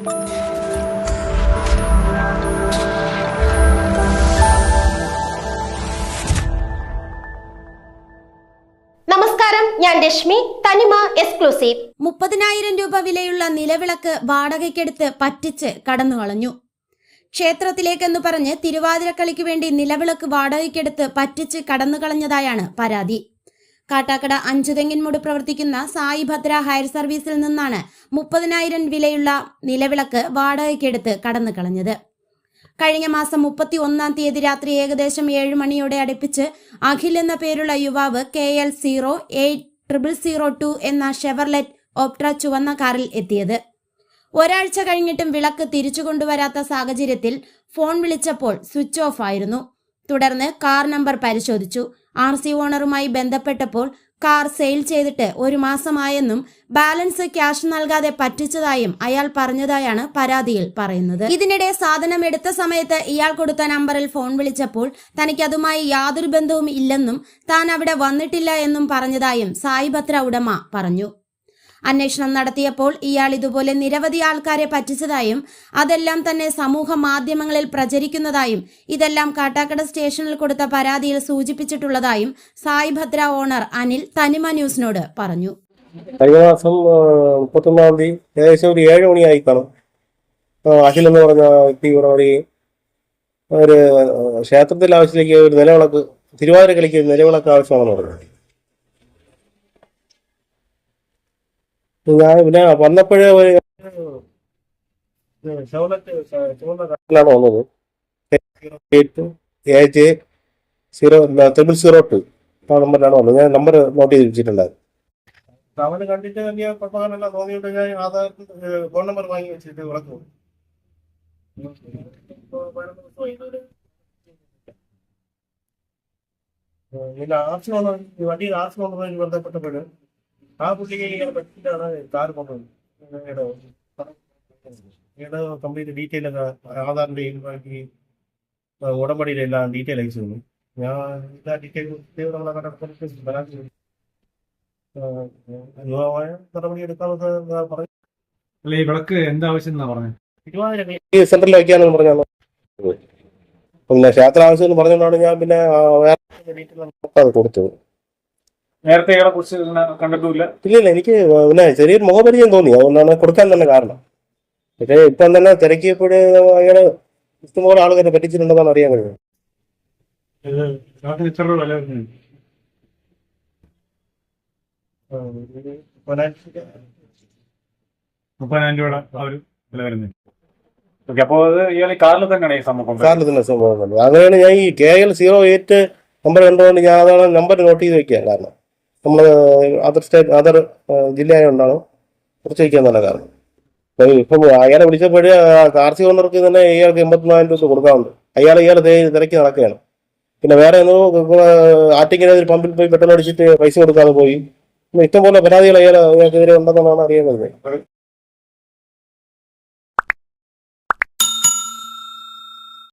നമസ്കാരം ഞാൻ രശ്മി തനിമ എക്സ്ക്ലൂസീവ്. മുപ്പതിനായിരം രൂപ വിലയുള്ള നിലവിളക്ക് വാടകയ്ക്കെടുത്ത് പറ്റിച്ച് കടന്നു കളഞ്ഞു ക്ഷേത്രത്തിലേക്കെന്ന് പറഞ്ഞ് തിരുവാതിരക്കളിക്ക് വേണ്ടി നിലവിളക്ക് വാടകയ്ക്കെടുത്ത് പറ്റിച്ച് കടന്നു കളഞ്ഞതായാണ് പരാതി. കാട്ടാക്കട അഞ്ചുതെങ്ങിൻമുട് പ്രവർത്തിക്കുന്ന സായി ഭദ്ര ഹയർ സർവീസിൽ നിന്നാണ് മുപ്പതിനായിരം വിലയുള്ള നിലവിളക്ക് വാടകയ്ക്കെടുത്ത് കടന്നു കളഞ്ഞത്. കഴിഞ്ഞ മാസം മുപ്പത്തി ഒന്നാം തീയതി രാത്രി ഏകദേശം ഏഴ് മണിയോടെ അടുപ്പിച്ച് അഖിൽ എന്ന പേരുള്ള യുവാവ് K L zero eight triple zero two എന്ന ഷെവർലെറ്റ് ഓപ്ട്ര ചുവന്ന കാറിൽ എത്തിയത്. ഒരാഴ്ച കഴിഞ്ഞിട്ടും വിളക്ക് തിരിച്ചു കൊണ്ടുവരാത്ത സാഹചര്യത്തിൽ ഫോൺ വിളിച്ചപ്പോൾ സ്വിച്ച് ഓഫ് ആയിരുന്നു. തുടർന്ന് കാർ നമ്പർ പരിശോധിച്ചു. ആർ സി ഓണറുമായി ബന്ധപ്പെട്ടപ്പോൾ കാർ സെയിൽ ചെയ്തിട്ട് ഒരു മാസമായെന്നും ബാലൻസ് ക്യാഷ് നൽകാതെ പറ്റിച്ചതായും അയാൾ പറഞ്ഞതായാണ് പരാതിയിൽ പറയുന്നത്. ഇതിനിടെ സാധനം എടുത്ത സമയത്ത് ഇയാൾ കൊടുത്ത നമ്പറിൽ ഫോൺ വിളിച്ചപ്പോൾ തനിക്ക് അതുമായി യാതൊരു ബന്ധവും ഇല്ലെന്നും താൻ അവിടെ വന്നിട്ടില്ല എന്നും പറഞ്ഞതായും സായിഭദ്ര ഉടമ പറഞ്ഞു. അന്വേഷണം നടത്തിയപ്പോൾ ഇയാൾ ഇതുപോലെ നിരവധി ആൾക്കാരെ പറ്റിച്ചതായും അതെല്ലാം തന്നെ സമൂഹ മാധ്യമങ്ങളിൽ പ്രചരിക്കുന്നതായും ഇതെല്ലാം കാട്ടാക്കട സ്റ്റേഷനിൽ കൊടുത്ത പരാതിയിൽ സൂചിപ്പിച്ചിട്ടുള്ളതായും സായി ഭദ്ര ഓണർ അനിൽ തനിമ ന്യൂസിനോട് പറഞ്ഞു. കഴിഞ്ഞ മാസം മുപ്പത്തൊന്നാം തീയതി ഏകദേശം ഒരു ഏഴ് മണിയായി അഖിൽ എന്ന് പറഞ്ഞ വ്യക്തി ഒരു ക്ഷേത്രത്തിൽ ആവശ്യത്തിലേക്ക് ഒരു നിലവിളക്ക് തിരുവാതിര കളിക്ക് നിലവിളക്ക് ആവശ്യമാണെന്ന് പറഞ്ഞു. ഞാൻ പിന്നെ വന്നപ്പോഴേ കാറിലാണ് വന്നത്. സീറോ ത്രിപിൾ സീറോ ടു ആ നമ്പറിലാണ് വന്നത്. ഞാൻ നമ്പർ നോട്ട് ചെയ്ത് വെച്ചിട്ടുണ്ടായിരുന്നു അവന് കണ്ടിട്ട് വലിയ കുഴപ്പമില്ല തോന്നിയിട്ട് ഞാൻ ആധാർ ഫോൺ നമ്പർ വാങ്ങി വെച്ചിട്ട് ഉറക്കു പോയി. വണ്ടി പിന്നെ ആർട്സ് വന്ന ആ പുള്ളിക്ക് പറ്റിയിട്ടാണ് കാർ കൊണ്ടുവന്നത്. നിങ്ങളുടെ കംപ്ലീറ്റ് ഡീറ്റെയിൽ ഒക്കെ ആധാറിന്റെയും ബാക്കി ഉടമ്പടിയുടെ എല്ലാം ഡീറ്റെയിൽ അയച്ചു തന്നു ഞാൻ എല്ലാ അനുഭവമായ നടപടി എടുക്കാമെന്ന് പറഞ്ഞു. അല്ല ഈ വിളക്ക് എന്താവശ്യം എന്നാ പറഞ്ഞത് തിരുവാതിര സെന്ററിൽ വെക്കാനെന്ന് പറഞ്ഞാണ് പിന്നെ ക്ഷേത്ര ആവശ്യം പറഞ്ഞുകൊണ്ടാണ് ഞാൻ പിന്നെ വേറെ ഡീറ്റെയിൽ കൊടുത്തത്. നേരത്തെ ഇയാളെ കുറിച്ച് കണ്ടിട്ടില്ല ഇല്ല ഇല്ല എനിക്ക് പിന്നെ ചെറിയൊരു മുഖപരിചയം തോന്നി. അതുകൊണ്ടാണ് കൊടുക്കാൻ തന്നെ കാരണം. പക്ഷേ ഇപ്പം തന്നെ തിരക്കിയപ്പോഴേ അയാൾ ഇഷ്ടംപോലെ ആളുകളെ പറ്റിച്ചിട്ടുണ്ടെന്നാണ് അറിയാൻ കഴിയും വിളക്കിന് ഇത്ര രൂപ വില വരുന്നത് മുപ്പതിനായിരം രൂപയുടെ ആ ഒരു വില വരുന്നത് ഓക്കെ അപ്പോൾ അത് ഇയാൾ ഈ കാറിൽ തന്നെയാണ് ഈ സംഭവം കാറിൽ തന്നെ സംഭവം കണ്ടു അങ്ങനെയാണ് ഞാൻ ഈ K L zero eight number കണ്ടുകൊണ്ട് ഞാൻ അതാണ് നമ്പർ നോട്ട് ചെയ്ത് വെക്കുക കാരണം. നമ്മൾ അതർ സ്റ്റേറ്റ് അതർ ജില്ലയായതുകൊണ്ടാണ് കുറച്ച് വയ്ക്കാൻ നല്ല കാരണം. ഇപ്പം അയാളെ വിളിച്ചപ്പോഴേ കാർഷിക ഓണർക്ക് തന്നെ ഇയാൾക്ക് എൺപത്തിനായിരം രൂപ കൊടുക്കാറുണ്ട് അയാൾ ഇയാൾ തിരക്കി നടക്കുകയാണ്. പിന്നെ വേറെ എന്തോ ആറ്റിങ്ങനെ പമ്പിൽ പോയി പെട്രോൾ അടിച്ചിട്ട് പൈസ കൊടുക്കാതെ പോയി. ഇഷ്ടംപോലെ പരാതികൾ അയാൾ അയാൾക്കെതിരെ ഉണ്ടെന്നാണ് അറിയാൻ കഴിഞ്ഞത്